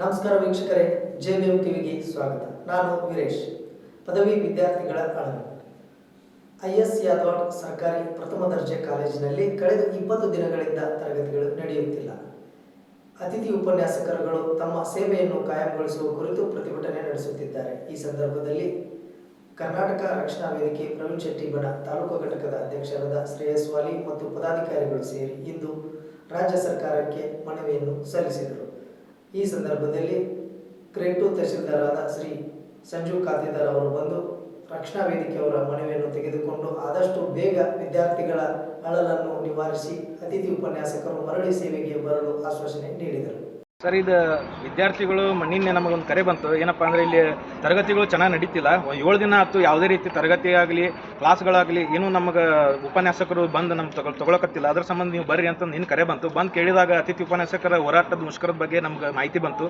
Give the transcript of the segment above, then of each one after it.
ನಮಸ್ಕಾರ ವೀಕ್ಷಕರೇ J B M ಟಿವಿಗೆ ಸ್ವಾಗತ. ನಾನು ವೀರೇಶ್, ಪದವಿ ವಿದ್ಯಾರ್ಥಿಗಳ ಅಳವು ಐ ಎಸ್ ಯಾದವ್ ಸರ್ಕಾರಿ ಪ್ರಥಮ ದರ್ಜೆ ಕಾಲೇಜಿನಲ್ಲಿ ಕಳೆದ ಇಪ್ಪತ್ತು ದಿನಗಳಿಂದ ತರಗತಿಗಳು ನಡೆಯುತ್ತಿಲ್ಲ. ಅತಿಥಿ ಉಪನ್ಯಾಸಕರುಗಳು ತಮ್ಮ ಸೇವೆಯನ್ನು ಕಾಯಂಗೊಳಿಸುವ ಕುರಿತು ಪ್ರತಿಭಟನೆ ನಡೆಸುತ್ತಿದ್ದಾರೆ. ಈ ಸಂದರ್ಭದಲ್ಲಿ ಕರ್ನಾಟಕ ರಕ್ಷಣಾ ವೇದಿಕೆ ಪ್ರವೀಣ್ ಶೆಟ್ಟಿ ಬಣ ತಾಲೂಕು ಘಟಕದ ಅಧ್ಯಕ್ಷರಾದ ಶ್ರೇಯಸ್ ವಾಲಿ ಮತ್ತು ಪದಾಧಿಕಾರಿಗಳು ಸೇರಿ ಇಂದು ರಾಜ್ಯ ಸರ್ಕಾರಕ್ಕೆ ಮನವಿಯನ್ನು ಸಲ್ಲಿಸಿದರು. ಈ ಸಂದರ್ಭದಲ್ಲಿ ಕ್ರೆಟ್ಟು ತಹಶೀಲ್ದಾರಾದ ಶ್ರೀ ಸಂಜು ಖಾತೆದಾರ್ ಅವರು ಬಂದು ರಕ್ಷಣಾ ವೇದಿಕೆಯವರ ಮನವಿಯನ್ನು ತೆಗೆದುಕೊಂಡು ಆದಷ್ಟು ಬೇಗ ವಿದ್ಯಾರ್ಥಿಗಳ ಅಳಲನ್ನು ನಿವಾರಿಸಿ ಅತಿಥಿ ಉಪನ್ಯಾಸಕರು ಮರಳಿ ಸೇವೆಗೆ ಬರಲು ಆಶ್ವಾಸನೆ ನೀಡಿದರು. ಸರ್, ಇದು ವಿದ್ಯಾರ್ಥಿಗಳು ನಿನ್ನೆ ನಮಗೊಂದು ಕರೆ ಬಂತು. ಏನಪ್ಪ ಅಂದ್ರೆ ಇಲ್ಲಿ ತರಗತಿಗಳು ಚೆನ್ನಾಗಿ ನಡೀತಿಲ್ಲ. ಏಳು ದಿನ ಆಯ್ತು, ಯಾವುದೇ ರೀತಿ ತರಗತಿ ಆಗಲಿ, ಕ್ಲಾಸ್ಗಳಾಗಲಿ, ಏನು ನಮಗೆ ಉಪನ್ಯಾಸಕರು ಬಂದು ನಮ್ಗೆ ತಗೊಳ್, ತಗೊಳಕತ್ತಿಲ್ಲ. ಅದ್ರ ಸಂಬಂಧ ನೀವು ಬರ್ರಿ ಅಂತ ನಿನ್ನ ಕರೆ ಬಂತು. ಬಂದು ಕೇಳಿದಾಗ ಅತಿಥಿ ಉಪನ್ಯಾಸಕರ ಹೋರಾಟದ ಮುಷ್ಕರದ ಬಗ್ಗೆ ನಮ್ಗೆ ಮಾಹಿತಿ ಬಂತು.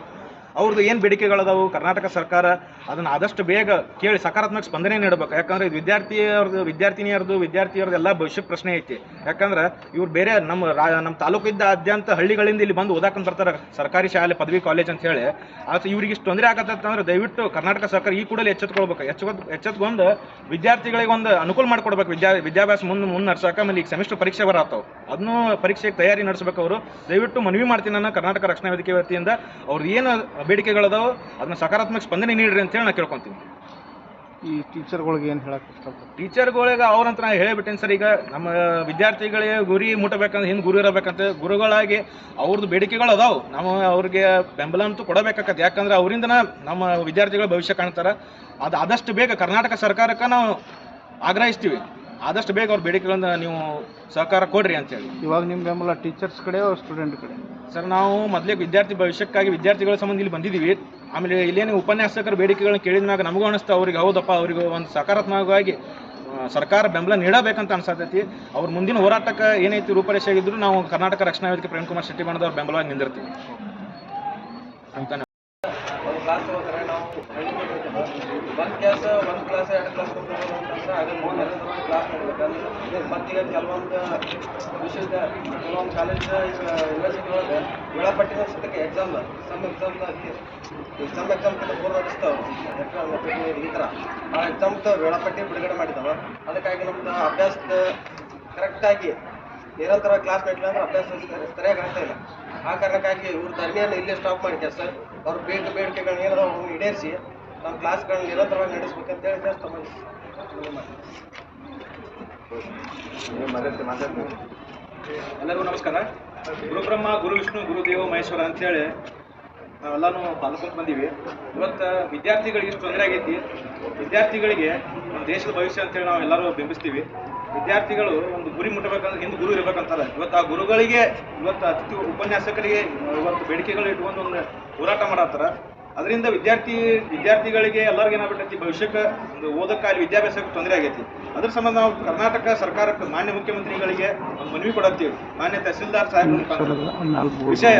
ಅವ್ರದ್ದು ಏನು ಬೇಡಿಕೆಗಳದಾವು? ಕರ್ನಾಟಕ ಸರ್ಕಾರ ಅದನ್ನು ಆದಷ್ಟು ಬೇಗ ಕೇಳಿ ಸಕಾರಾತ್ಮಕ ಸ್ಪಂದನೆ ನೀಡಬೇಕು. ಯಾಕಂದ್ರೆ ಇದು ವಿದ್ಯಾರ್ಥಿಯವ್ರದ್ದು, ವಿದ್ಯಾರ್ಥಿನಿಯರದು, ವಿದ್ಯಾರ್ಥಿಯವ್ರದ್ದು ಎಲ್ಲ ಭವಿಷ್ಯ ಪ್ರಶ್ನೆ ಐತಿ. ಯಾಕಂದ್ರೆ ಇವ್ರು ಬೇರೆ ನಮ್ಮ ರಾ, ನಮ್ಮ ತಾಲೂಕಿದ್ದ ಆದ್ಯಂತ ಹಳ್ಳಿಗಳಿಂದ ಇಲ್ಲಿ ಬಂದು ಓದಾಕಂತ ಬರ್ತಾರೆ ಸರ್ಕಾರಿ ಶಾಲೆ, ಪದವಿ ಕಾಲೇಜ್ ಅಂತ ಹೇಳಿ. ಅದು ಇವ್ರಿಗೆ ಇಷ್ಟು ತೊಂದರೆ ಆಗತ್ತಂದ್ರೆ ದಯವಿಟ್ಟು ಕರ್ನಾಟಕ ಸರ್ಕಾರ ಈ ಕೂಡಲೇ ಎಚ್ಚೆತ್ಕೊಳ್ಬೇಕು. ಎಚ್ಚೆತ್ ಎಚ್ಚೆತ್ಕೊಂಡು ವಿದ್ಯಾರ್ಥಿಗಳಿಗೆ ಒಂದು ಅನುಕೂಲ ಮಾಡಿಕೊಡ್ಬೇಕು. ವಿದ್ಯಾ, ವಿದ್ಯಾಭ್ಯಾಸ ಮುಂದೆ ಮುಂದೆ ನಡ್ಸಕ್ಕೆ ಆಮೇಲೆ ಈಗ ಸೆಮಿಸ್ಟರ್ ಪರೀಕ್ಷೆ ಬರತ್ತವು ಅದನ್ನು ಪರೀಕ್ಷೆಗೆ ತಯಾರಿ ನಡೆಸಬೇಕು ಅವರು. ದಯವಿಟ್ಟು ಮನವಿ ಮಾಡ್ತೀನಿ ನಾನು ಕರ್ನಾಟಕ ರಕ್ಷಣಾ ವೇದಿಕೆ ವತಿಯಿಂದ. ಅವ್ರು ಏನು ಬೇಡಿಕೆಗಳದಾವ ಅದನ್ನ ಸಕಾರಾತ್ಮಕ ಸ್ಪಂದನೆ ನೀಡ್ರಿ ಅಂತೇಳಿ ನಾನು ಕೇಳ್ಕೊತೀನಿ. ಈ ಟೀಚರ್ಗಳಿಗೆ ಏನು ಹೇಳಕ್ ಇಷ್ಟಪಡ್ತೀನಿ ಟೀಚರ್ಗಳಿಗೆ ಅವ್ರಂತ ನಾ ಹೇಳಿಬಿಟ್ಟೇನೆ ಸರ್ ಈಗ ನಮ್ಮ ವಿದ್ಯಾರ್ಥಿಗಳಿಗೆ ಗುರಿ ಮುಟ್ಟಬೇಕಂದ್ರೆ ಹಿಂದೆ ಗುರು ಇರಬೇಕಂತ ಗುರುಗಳಾಗಿ ಅವ್ರದ್ದು ಬೇಡಿಕೆಗಳು ಅದಾವು. ನಾವು ಅವ್ರಿಗೆ ಬೆಂಬಲ ಅಂತೂ ಕೊಡಬೇಕಾಗತ್ತೆ. ಯಾಕಂದ್ರೆ ಅವರಿಂದನ ನಮ್ಮ ವಿದ್ಯಾರ್ಥಿಗಳ ಭವಿಷ್ಯ ಕಾಣ್ತಾರೆ. ಅದು ಆದಷ್ಟು ಬೇಗ ಕರ್ನಾಟಕ ಸರ್ಕಾರಕ್ಕೆ ನಾವು ಆಗ್ರಹಿಸ್ತೀವಿ. ಆದಷ್ಟು ಬೇಗ ಅವ್ರ ಬೇಡಿಕೆಗಳನ್ನ ನೀವು ಸಹಕಾರ ಕೊಡ್ರಿ ಅಂತೇಳಿ ಇವಾಗ ನಿಮ್ಮ ಬೆಂಬಲ ಟೀಚರ್ಸ್ ಕಡೆ ಸ್ಟೂಡೆಂಟ್ ಕಡೆ? ಸರ್, ನಾವು ಮೊದಲೇ ವಿದ್ಯಾರ್ಥಿ ಭವಿಷ್ಯಕ್ಕಾಗಿ ವಿದ್ಯಾರ್ಥಿಗಳ ಸಂಬಂಧ ಇಲ್ಲಿ ಬಂದಿದ್ದೀವಿ. ಆಮೇಲೆ ಇಲ್ಲೇನು ಉಪನ್ಯಾಸಕರ ಬೇಡಿಕೆಗಳನ್ನ ಕೇಳಿದ ಮ್ಯಾಗ ನಮಗೂ ಅನಿಸ್ತಾ, ಅವ್ರಿಗೆ ಹೌದಪ್ಪ, ಅವ್ರಿಗೆ ಒಂದು ಸಕಾರಾತ್ಮಕವಾಗಿ ಸರ್ಕಾರ ಬೆಂಬಲ ನೀಡಬೇಕಂತ ಅನ್ಸತೈತಿ. ಅವ್ರ ಮುಂದಿನ ಹೋರಾಟಕ್ಕೆ ಏನೈತಿ ರೂಪರೇಷೆ ಆಗಿದ್ರು ನಾವು ಕರ್ನಾಟಕ ರಕ್ಷಣಾ ವೇದಿಕೆ ಪ್ರೇಮ್ ಕುಮಾರ್ ಶೆಟ್ಟಿ ಬಣ್ಣದವ್ರ ಬೆಂಬಲವಾಗಿ ನಿಂದಿರ್ತೀವಿ. ಮತ್ತೀಗ ಕೆಲವೊಂದು ವಿಷಯದ ಕೆಲವೊಂದು ಕಾಲೇಜ್ ಯೂನಿವರ್ಸಿಟಿ ಒಳಗೆ ವೇಳಾಪಟ್ಟಿನ ಸದ್ಯಕ್ಕೆ ಎಕ್ಸಾಮ್ ಸಮ್ ಎಕ್ಸಾಮ್ ಸಮ್ ಎಕ್ಸಾಮ್ಕಿಂತ ಮೂರು ನಡೆಸ್ತಾವೆ ಎಕ್ಸಾಮ್ ಈ ಥರ ಆ ಎಕ್ಸಾಮ್ದು ವೇಳಾಪಟ್ಟಿ ಬಿಡುಗಡೆ ಮಾಡಿದ್ದಾವೆ. ಅದಕ್ಕಾಗಿ ನಮ್ದು ಅಭ್ಯಾಸದ ಕರೆಕ್ಟಾಗಿ ನಿರಂತರ ಕ್ಲಾಸ್ ನಡೀಲಿ ಅಂದ್ರೆ ಅಭ್ಯಾಸ ಸರಿಯಾಗಿ ಆಗ್ತಾ ಇಲ್ಲ. ಆ ಕಾರಣಕ್ಕಾಗಿ ಇವ್ರ ಧರಣಿಯನ್ನು ಇಲ್ಲೇ ಸ್ಟಾಪ್ ಮಾಡಿ ಸರ್ ಅವ್ರ ಬೇಡ, ಬೇಡಿಕೆಗಳನ್ನ ಏನಾದ್ರು ಈಡೇರಿಸಿ, ನಮ್ಮ ಕ್ಲಾಸ್ಗಳನ್ನ ನಿರಂತರವಾಗಿ ನಡೆಸ್ಬೇಕಂತ ಹೇಳಿ ಜಾಸ್ತಿ ಎಲ್ಲರಿಗೂ ನಮಸ್ಕಾರ. ಗುರುಬ್ರಹ್ಮ, ಗುರು ವಿಷ್ಣು ಗುರುದೇವ ಮಹೇಶ್ವರ ಅಂತೇಳಿ ನಾವೆಲ್ಲಾನು ಪಾಲ್ಕೊಂಡ್ ಬಂದೀವಿ. ಇವತ್ತು ವಿದ್ಯಾರ್ಥಿಗಳಿಗೆ ಇಷ್ಟು ತೊಂದರೆ ಆಗೈತಿ. ವಿದ್ಯಾರ್ಥಿಗಳಿಗೆ ನಮ್ಮ ದೇಶದ ಭವಿಷ್ಯ ಅಂತೇಳಿ ನಾವು ಎಲ್ಲರೂ ಬಿಂಬಿಸ್ತೀವಿ. ವಿದ್ಯಾರ್ಥಿಗಳು ಒಂದು ಗುರಿ ಮುಟ್ಟಬೇಕಂದ್ರೆ ಹಿಂದೆ ಗುರು ಇರಬೇಕಂತಾರೆ. ಇವತ್ತು ಆ ಗುರುಗಳಿಗೆ, ಇವತ್ತು ಅತಿಥಿ ಉಪನ್ಯಾಸಕರಿಗೆ, ಇವತ್ತು ಬೇಡಿಕೆಗಳು ಇಟ್ಕೊಂಡು ಒಂದು ಹೋರಾಟ ಮಾಡತ್ತಾರ. ಅದರಿಂದ ವಿದ್ಯಾರ್ಥಿ ವಿದ್ಯಾರ್ಥಿಗಳಿಗೆ ಎಲ್ಲರಿಗೂ ಏನಾಗ್ಬಿಟ್ಟೈತಿ ಭವಿಷ್ಯಕ್ಕೆ ಒಂದು ಅಲ್ಲಿ ವಿದ್ಯಾಭ್ಯಾಸಕ್ಕೆ ತೊಂದರೆ ಆಗೈತಿ. ಅದ್ರ ಸಂಬಂಧ ನಾವು ಕರ್ನಾಟಕ ಸರ್ಕಾರಕ್ಕೆ ಮಾನ್ಯ ಮುಖ್ಯಮಂತ್ರಿಗಳಿಗೆ ಒಂದು ಮನವಿ ಕೊಡತ್ತೀವಿ. ಮಾನ್ಯ ತಹಸೀಲ್ದಾರ್ ಸಾಹೇಬ್ ವಿಷಯ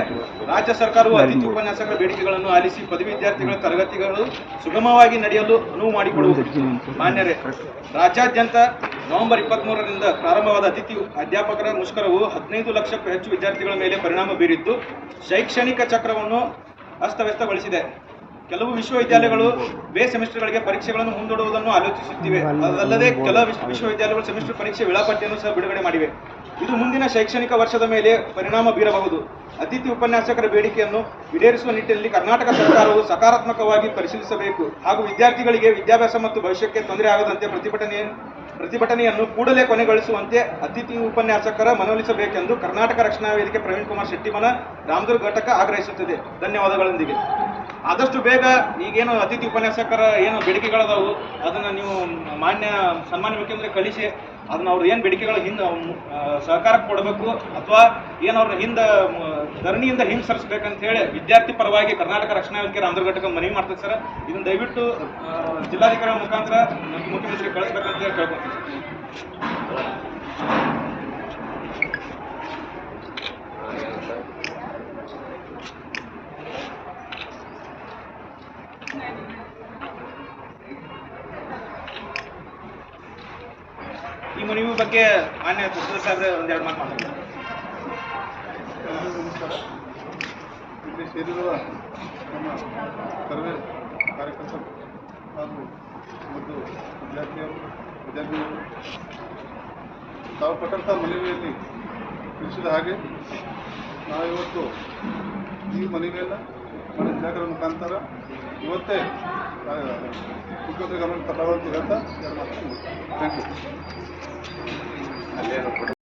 ರಾಜ್ಯ ಸರ್ಕಾರವು ಅತಿಥಿ ಉಪನ್ಯಾಸಕರ ಬೇಡಿಕೆಗಳನ್ನು ಆಲಿಸಿ ಪದವಿ ವಿದ್ಯಾರ್ಥಿಗಳ ತರಗತಿಗಳು ಸುಗಮವಾಗಿ ನಡೆಯಲು ಅನುವು ಮಾಡಿಕೊಡುವುದು. ಮಾನ್ಯರೇ ರಾಜ್ಯಾದ್ಯಂತ ನವೆಂಬರ್ ಇಪ್ಪತ್ತ್ಮೂರರಿಂದ ಪ್ರಾರಂಭವಾದ ಅತಿಥಿ ಅಧ್ಯಾಪಕರ ಮುಷ್ಕರವು ಹದಿನೈದು ಲಕ್ಷಕ್ಕೂ ಹೆಚ್ಚು ವಿದ್ಯಾರ್ಥಿಗಳ ಮೇಲೆ ಪರಿಣಾಮ ಬೀರಿದ್ದು ಶೈಕ್ಷಣಿಕ ಚಕ್ರವನ್ನು ಅಸ್ತವ್ಯಸ್ತಗೊಳಿಸಿದೆ. ಕೆಲವು ವಿಶ್ವವಿದ್ಯಾಲಯಗಳು ಬೇ ಸೆಮಿಸ್ಟರ್ಗಳಿಗೆ ಪರೀಕ್ಷೆಗಳನ್ನು ಮುಂದೂಡುವುದನ್ನು ಆಲೋಚಿಸುತ್ತಿವೆ. ಅದಲ್ಲದೆ ಕೆಲ ವಿಶ್ವ- ವಿಶ್ವವಿದ್ಯಾಲಯಗಳು ಸೆಮಿಸ್ಟರ್ ಪರೀಕ್ಷೆ ವೇಳಾಪಟ್ಟಿಯನ್ನು ಸಹ ಬಿಡುಗಡೆ ಮಾಡಿವೆ. ಇದು ಮುಂದಿನ ಶೈಕ್ಷಣಿಕ ವರ್ಷದ ಮೇಲೆ ಪರಿಣಾಮ ಬೀರಬಹುದು. ಅತಿಥಿ ಉಪನ್ಯಾಸಕರ ಬೇಡಿಕೆಯನ್ನು ಈಡೇರಿಸುವ ನಿಟ್ಟಿನಲ್ಲಿ ಕರ್ನಾಟಕ ಸರ್ಕಾರವು ಸಕಾರಾತ್ಮಕವಾಗಿ ಪರಿಶೀಲಿಸಬೇಕು. ಹಾಗೂ ವಿದ್ಯಾರ್ಥಿಗಳಿಗೆ ವಿದ್ಯಾಭ್ಯಾಸ ಮತ್ತು ಭವಿಷ್ಯಕ್ಕೆ ತೊಂದರೆ ಆಗದಂತೆ ಪ್ರತಿಭಟನೆ ಪ್ರತಿಭಟನೆಯನ್ನು ಕೂಡಲೇ ಕೊನೆಗೊಳಿಸುವಂತೆ ಅತಿಥಿ ಉಪನ್ಯಾಸಕರ ಮನವೊಲಿಸಬೇಕೆಂದು ಕರ್ನಾಟಕ ರಕ್ಷಣಾ ವೇದಿಕೆ ಪ್ರವೀಣ್ ಕುಮಾರ್ ಶೆಟ್ಟಿಮನ ರಾಮದುರ್ಗ ಘಟಕ ಆಗ್ರಹಿಸುತ್ತಿದೆ. ಧನ್ಯವಾದಗಳೊಂದಿಗೆ. ಆದಷ್ಟು ಬೇಗ ಈಗೇನು ಅತಿಥಿ ಉಪನ್ಯಾಸಕರ ಏನು ಬೇಡಿಕೆಗಳದಾವು, ಅದನ್ನ ನೀವು ಮಾನ್ಯ ಸನ್ಮಾನ್ಯ ಮುಖ್ಯಮಂತ್ರಿ ಕಳಿಸಿ, ಅದನ್ನ ಅವ್ರು ಏನು ಬೇಡಿಕೆಗಳ ಹಿಂದೆ ಸಹಕಾರ ಕೊಡಬೇಕು, ಅಥವಾ ಏನು ಅವ್ರ ಹಿಂದೆ ಧರಣಿಯಿಂದ ಹಿಂದೆ ಸರಿಸ್ಬೇಕಂತ ಹೇಳಿ ವಿದ್ಯಾರ್ಥಿ ಪರವಾಗಿ ಕರ್ನಾಟಕ ರಕ್ಷಣಾ ವೇದಿಕೆ ಆಂಧ್ರ ಘಟಕ ಮನವಿ ಮಾಡ್ತದೆ ಸರ್. ಇದನ್ನ ದಯವಿಟ್ಟು ಜಿಲ್ಲಾಧಿಕಾರಿಗಳ ಜಿಲ್ಲಾಧಿಕಾರಿ ಮುಖಾಂತರ ಮುಖ್ಯಮಂತ್ರಿ ಕಳಿಸ್ಬೇಕಂತ ಹೇಳಿ ಕೇಳ್ಕೊತೀನಿ ಈ ಮನವಿ ಬಗ್ಗೆ ಮಾನ್ಯ ತಹಸೀಲ್ದಾರ್ ಸಾಹೇಬ್ರೆ ಒಂದೆರಡು ಮಾತು ಮಾತಾಡ್ತಾರೆ ಸೇರಿರುವ ನಮ್ಮ ಸರ್ವೆ ಕಾರ್ಯಕರ್ತರು ಹಾಗೂ ಮತ್ತು ವಿದ್ಯಾರ್ಥಿಯವರು ವಿದ್ಯಾರ್ಥಿನಿಯರು ತಾವು ಕೊಟ್ಟಂಥ ಮನವಿಯಲ್ಲಿ ತಿಳಿಸಿದ ಹಾಗೆ ನಾವಿವತ್ತು ಈ ಮನವಿಯನ್ನು ಮಾನ್ಯ ಜಿಲ್ಲಾಧಿಕಾರಿ ಮುಖಾಂತರ ಇವತ್ತೇ ಮುಖ್ಯಮಂತ್ರಿ ಗಮನಕ್ಕೆ ತಗೊಳ್ತೀವಿ ಅಂತ ಥ್ಯಾಂಕ್ ಯು